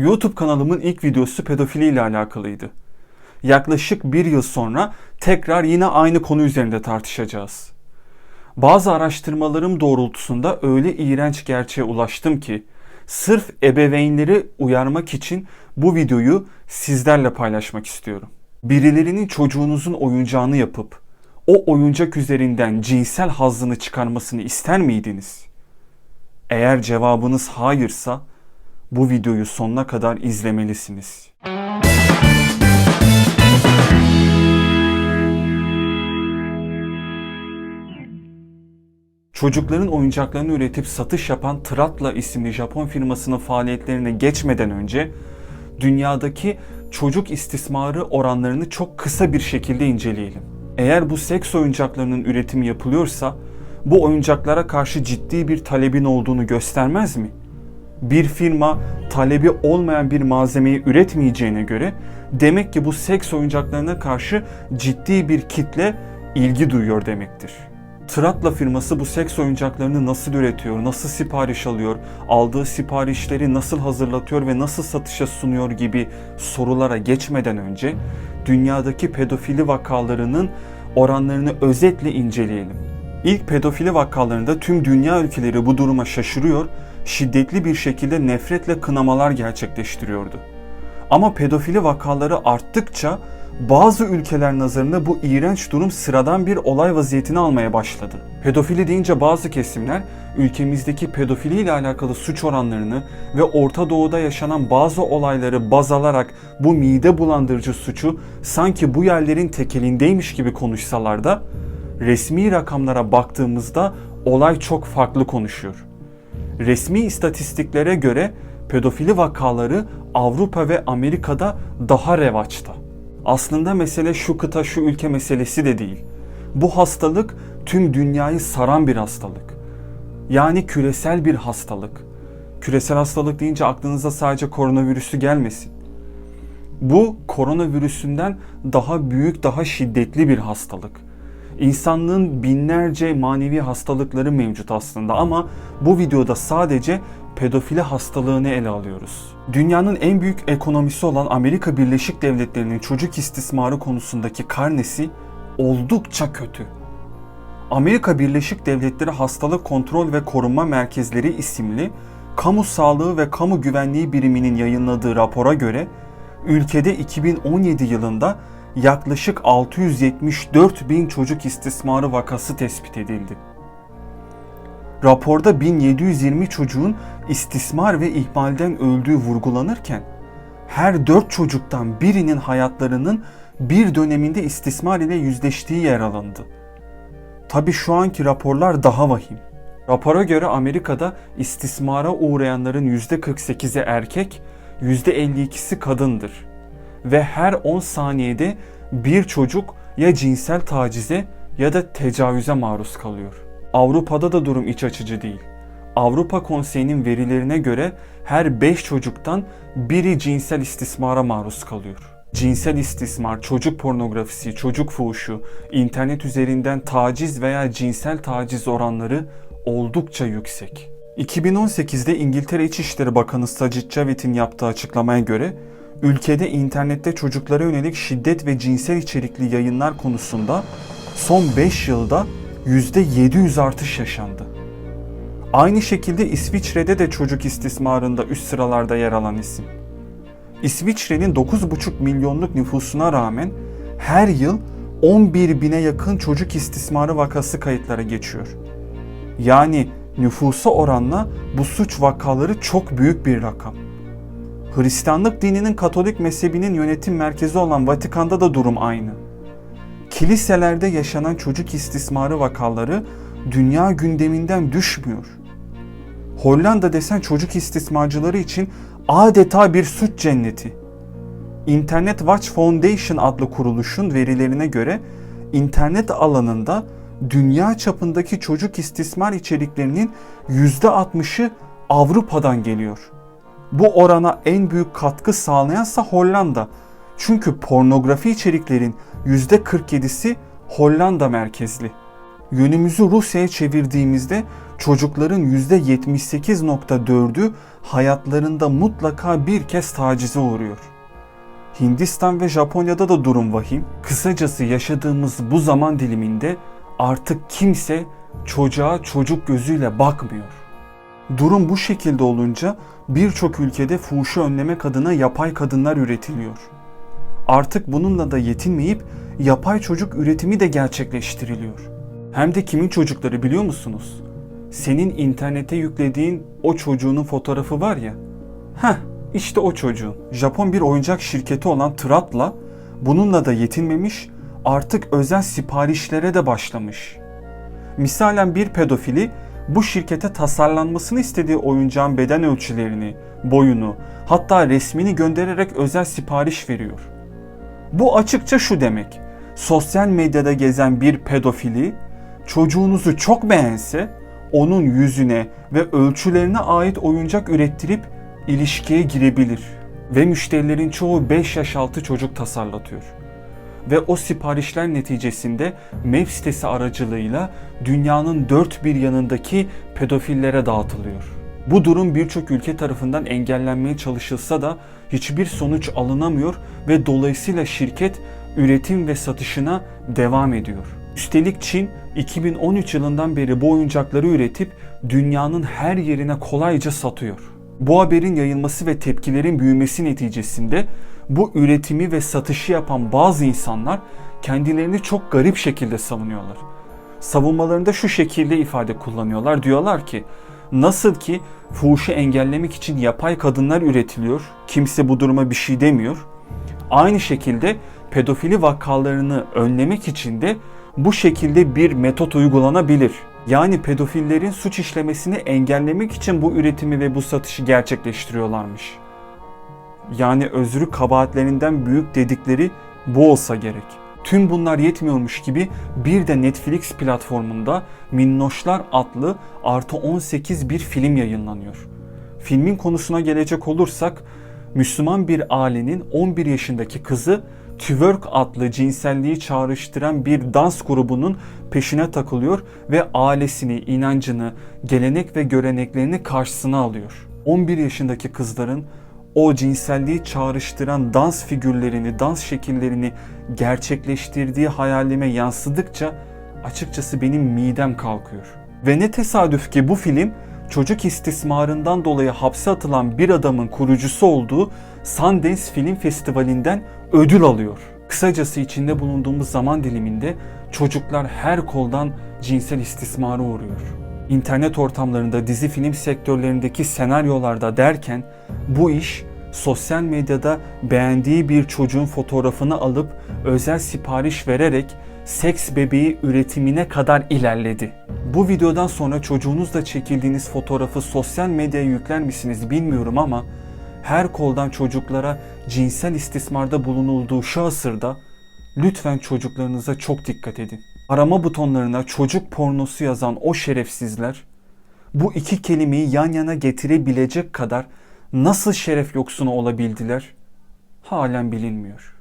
YouTube kanalımın ilk videosu pedofili ile alakalıydı. Yaklaşık bir yıl sonra tekrar yine aynı konu üzerinde tartışacağız. Bazı araştırmalarım doğrultusunda öyle iğrenç gerçeğe ulaştım ki sırf ebeveynleri uyarmak için bu videoyu sizlerle paylaşmak istiyorum. Birilerinin çocuğunuzun oyuncağını yapıp o oyuncak üzerinden cinsel hazzını çıkarmasını ister miydiniz? Eğer cevabınız hayırsa bu videoyu sonuna kadar izlemelisiniz. Çocukların oyuncaklarını üretip satış yapan Tratla isimli Japon firmasının faaliyetlerine geçmeden önce dünyadaki çocuk istismarı oranlarını çok kısa bir şekilde inceleyelim. Eğer bu seks oyuncaklarının üretimi yapılıyorsa bu oyuncaklara karşı ciddi bir talebin olduğunu göstermez mi? Bir firma talebi olmayan bir malzemeyi üretmeyeceğine göre demek ki bu seks oyuncaklarına karşı ciddi bir kitle ilgi duyuyor demektir. Tratla firması bu seks oyuncaklarını nasıl üretiyor, nasıl sipariş alıyor, aldığı siparişleri nasıl hazırlatıyor ve nasıl satışa sunuyor gibi sorulara geçmeden önce dünyadaki pedofili vakalarının oranlarını özetle inceleyelim. İlk pedofili vakalarında tüm dünya ülkeleri bu duruma şaşırıyor, şiddetli bir şekilde nefretle kınamalar gerçekleştiriyordu. Ama pedofili vakaları arttıkça bazı ülkeler nazarında bu iğrenç durum sıradan bir olay vaziyetini almaya başladı. Pedofili deyince bazı kesimler ülkemizdeki pedofili ile alakalı suç oranlarını ve Orta Doğu'da yaşanan bazı olayları baz alarak bu mide bulandırıcı suçu sanki bu yerlerin tekelindeymiş gibi konuşsalar da resmi rakamlara baktığımızda olay çok farklı konuşuyor. Resmi istatistiklere göre pedofili vakaları Avrupa ve Amerika'da daha revaçta. Aslında mesele şu kıta şu ülke meselesi de değil. Bu hastalık tüm dünyayı saran bir hastalık. Yani küresel bir hastalık. Küresel hastalık deyince aklınıza sadece koronavirüsü gelmesin. Bu koronavirüsünden daha büyük, daha şiddetli bir hastalık. İnsanlığın binlerce manevi hastalıkları mevcut aslında ama bu videoda sadece pedofili hastalığını ele alıyoruz. Dünyanın en büyük ekonomisi olan Amerika Birleşik Devletleri'nin çocuk istismarı konusundaki karnesi oldukça kötü. Amerika Birleşik Devletleri Hastalık Kontrol ve Korunma Merkezleri isimli Kamu Sağlığı ve Kamu Güvenliği Biriminin yayınladığı rapora göre ülkede 2017 yılında yaklaşık 674 bin çocuk istismarı vakası tespit edildi. Raporda 1720 çocuğun istismar ve ihmalden öldüğü vurgulanırken her 4 çocuktan birinin hayatlarının bir döneminde istismar ile yüzleştiği yer alındı. Tabi şu anki raporlar daha vahim. Rapora göre Amerika'da istismara uğrayanların %48'i erkek, %52'si kadındır. Ve her 10 saniyede bir çocuk ya cinsel tacize ya da tecavüze maruz kalıyor. Avrupa'da da durum iç açıcı değil. Avrupa Konseyi'nin verilerine göre her 5 çocuktan biri cinsel istismara maruz kalıyor. Cinsel istismar, çocuk pornografisi, çocuk fuhuşu, internet üzerinden taciz veya cinsel taciz oranları oldukça yüksek. 2018'de İngiltere İçişleri Bakanı Sajid Javid'in yaptığı açıklamaya göre ülkede internette çocuklara yönelik şiddet ve cinsel içerikli yayınlar konusunda son 5 yılda %700 artış yaşandı. Aynı şekilde İsviçre'de de çocuk istismarında üst sıralarda yer alan isim. İsviçre'nin 9,5 milyonluk nüfusuna rağmen her yıl 11 bine yakın çocuk istismarı vakası kayıtlara geçiyor. Yani nüfusa oranla bu suç vakaları çok büyük bir rakam. Hristiyanlık dininin Katolik mezhebinin yönetim merkezi olan Vatikan'da da durum aynı. Kiliselerde yaşanan çocuk istismarı vakaları dünya gündeminden düşmüyor. Hollanda desen çocuk istismarcıları için adeta bir suç cenneti. Internet Watch Foundation adlı kuruluşun verilerine göre internet alanında dünya çapındaki çocuk istismar içeriklerinin %60'ı Avrupa'dan geliyor. Bu orana en büyük katkı sağlayansa Hollanda. Çünkü pornografi içeriklerin %47'si Hollanda merkezli. Yönümüzü Rusya'ya çevirdiğimizde çocukların %78.4'ü hayatlarında mutlaka bir kez tacize uğruyor. Hindistan ve Japonya'da da durum vahim. Kısacası yaşadığımız bu zaman diliminde artık kimse çocuğa çocuk gözüyle bakmıyor. Durum bu şekilde olunca birçok ülkede fuhuşu önlemek adına yapay kadınlar üretiliyor. Artık bununla da yetinmeyip yapay çocuk üretimi de gerçekleştiriliyor. Hem de kimin çocukları biliyor musunuz? Senin internete yüklediğin o çocuğunun fotoğrafı var ya. Heh, işte o çocuğun. Japon bir oyuncak şirketi olan Trat'la bununla da yetinmemiş, artık özel siparişlere de başlamış. Misalen bir pedofili bu şirkete tasarlanmasını istediği oyuncağın beden ölçülerini, boyunu, hatta resmini göndererek özel sipariş veriyor. Bu açıkça şu demek. Sosyal medyada gezen bir pedofili çocuğunuzu çok beğense onun yüzüne ve ölçülerine ait oyuncak ürettirip ilişkiye girebilir. Ve müşterilerin çoğu 5 yaş altı çocuk tasarlatıyor. Ve o siparişler neticesinde web sitesi aracılığıyla dünyanın dört bir yanındaki pedofillere dağıtılıyor. Bu durum birçok ülke tarafından engellenmeye çalışılsa da hiçbir sonuç alınamıyor ve dolayısıyla şirket üretim ve satışına devam ediyor. Üstelik Çin 2013 yılından beri bu oyuncakları üretip dünyanın her yerine kolayca satıyor. Bu haberin yayılması ve tepkilerin büyümesi neticesinde bu üretimi ve satışı yapan bazı insanlar kendilerini çok garip şekilde savunuyorlar. Savunmalarında şu şekilde ifade kullanıyorlar. Diyorlar ki nasıl ki fuhuşu engellemek için yapay kadınlar üretiliyor. Kimse bu duruma bir şey demiyor. Aynı şekilde pedofili vakalarını önlemek için de bu şekilde bir metot uygulanabilir. Yani pedofillerin suç işlemesini engellemek için bu üretimi ve bu satışı gerçekleştiriyorlarmış. Yani özrü kabahatlerinden büyük dedikleri bu olsa gerek. Tüm bunlar yetmiyormuş gibi bir de Netflix platformunda Minnoşlar adlı artı 18 bir film yayınlanıyor. Filmin konusuna gelecek olursak Müslüman bir ailenin 11 yaşındaki kızı twerk adlı cinselliği çağrıştıran bir dans grubunun peşine takılıyor ve ailesini, inancını, gelenek ve göreneklerini karşısına alıyor. 11 yaşındaki kızların o cinselliği çağrıştıran dans figürlerini, dans şekillerini gerçekleştirdiği hayalime yansıdıkça açıkçası benim midem kalkıyor. Ve ne tesadüf ki bu film çocuk istismarından dolayı hapse atılan bir adamın kurucusu olduğu Sundance Film Festivali'nden ödül alıyor. Kısacası içinde bulunduğumuz zaman diliminde çocuklar her koldan cinsel istismara uğruyor. İnternet ortamlarında, dizi film sektörlerindeki senaryolarda derken bu iş sosyal medyada beğendiği bir çocuğun fotoğrafını alıp özel sipariş vererek seks bebeği üretimine kadar ilerledi. Bu videodan sonra çocuğunuzla çekildiğiniz fotoğrafı sosyal medyaya yükler misiniz bilmiyorum ama her koldan çocuklara cinsel istismarda bulunulduğu şu asırda lütfen çocuklarınıza çok dikkat edin. Arama butonlarına çocuk pornosu yazan o şerefsizler bu iki kelimeyi yan yana getirebilecek kadar nasıl şeref yoksunu olabildiler halen bilinmiyor.